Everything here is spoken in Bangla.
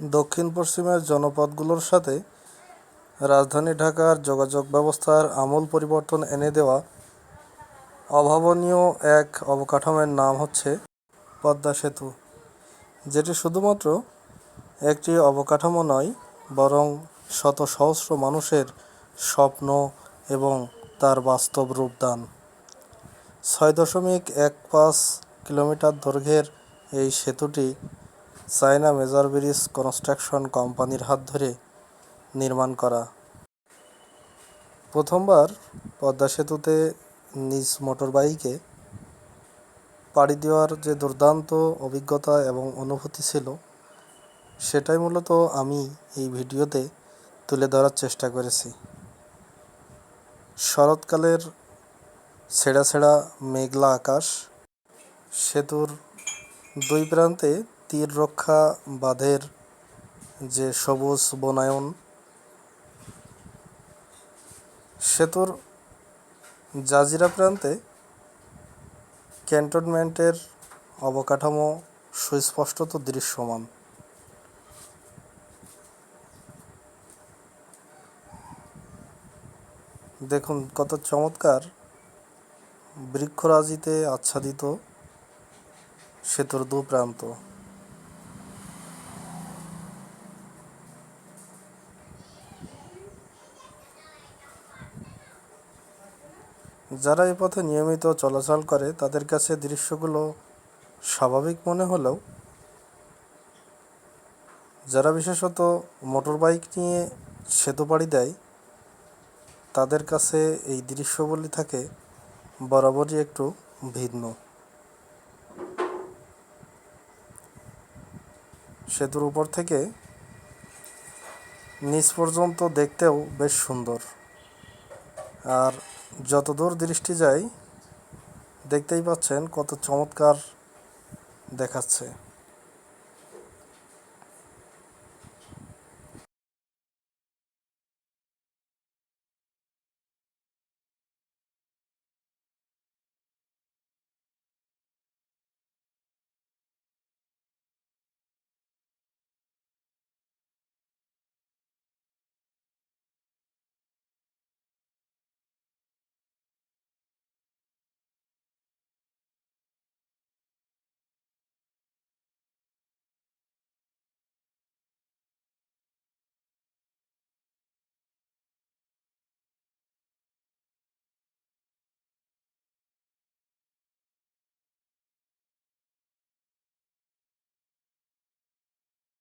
দক্ষিণ পশ্চিমের জনপদগুলোর সাথে রাজধানী ঢাকার যোগাযোগ ব্যবস্থার আমূল পরিবর্তন এনে দেওয়া অভাবনীয় এক অবকাঠামোর নাম হচ্ছে পদ্মা সেতু, যেটি শুধুমাত্র একটি অবকাঠামো নয়, বরং শত সহস্র মানুষের স্বপ্ন এবং তার বাস্তব রূপদান ছয় দশমিক এক পাঁচ কিলোমিটার দৈর্ঘ্যের এই সেতুটি চায়না মেজর ব্রিজ কনস্ট্রাকশন কোম্পানির হাত ধরে নির্মাণ করা। প্রথমবার পদ্মা সেতুতে নিজ মোটরবাইকে পাড়ি দেওয়ার যে দুর্দান্ত অভিজ্ঞতা এবং অনুভূতি ছিল, সেটাই মূলত আমি এই ভিডিওতে তুলে ধরার চেষ্টা করেছি। শরৎকালের ছেঁড়া ছেঁড়া মেঘলা আকাশ, সেতুর দুই প্রান্তে তীর রক্ষা, বাঁধের যে সবুজ বনায়ন, সেতুর জাজিরা প্রান্তে ক্যান্টনমেন্টের অবকাঠামো সুস্পষ্টত দৃশ্যমান। দেখুন, কত চমৎকার বৃক্ষরাজিতে আচ্ছাদিত সেতুর দু প্রান্ত। যারা এই পথে নিয়মিত চলাচল করে, তাদের কাছে দৃশ্যগুলো স্বাভাবিক মনে হলেও, যারা বিশেষত মোটর বাইক নিয়ে সেতু পাড়ি দেয়, তাদের কাছে এই দৃশ্যগুলি থাকে বরাবরই একটু ভিন্ন। সেতুর উপর থেকে নিচ পর্যন্ত দেখতেও বেশ সুন্দর। আর যত দূর দৃষ্টি যায় দেখতেই পাচ্ছেন কত চমৎকার দেখাচ্ছে।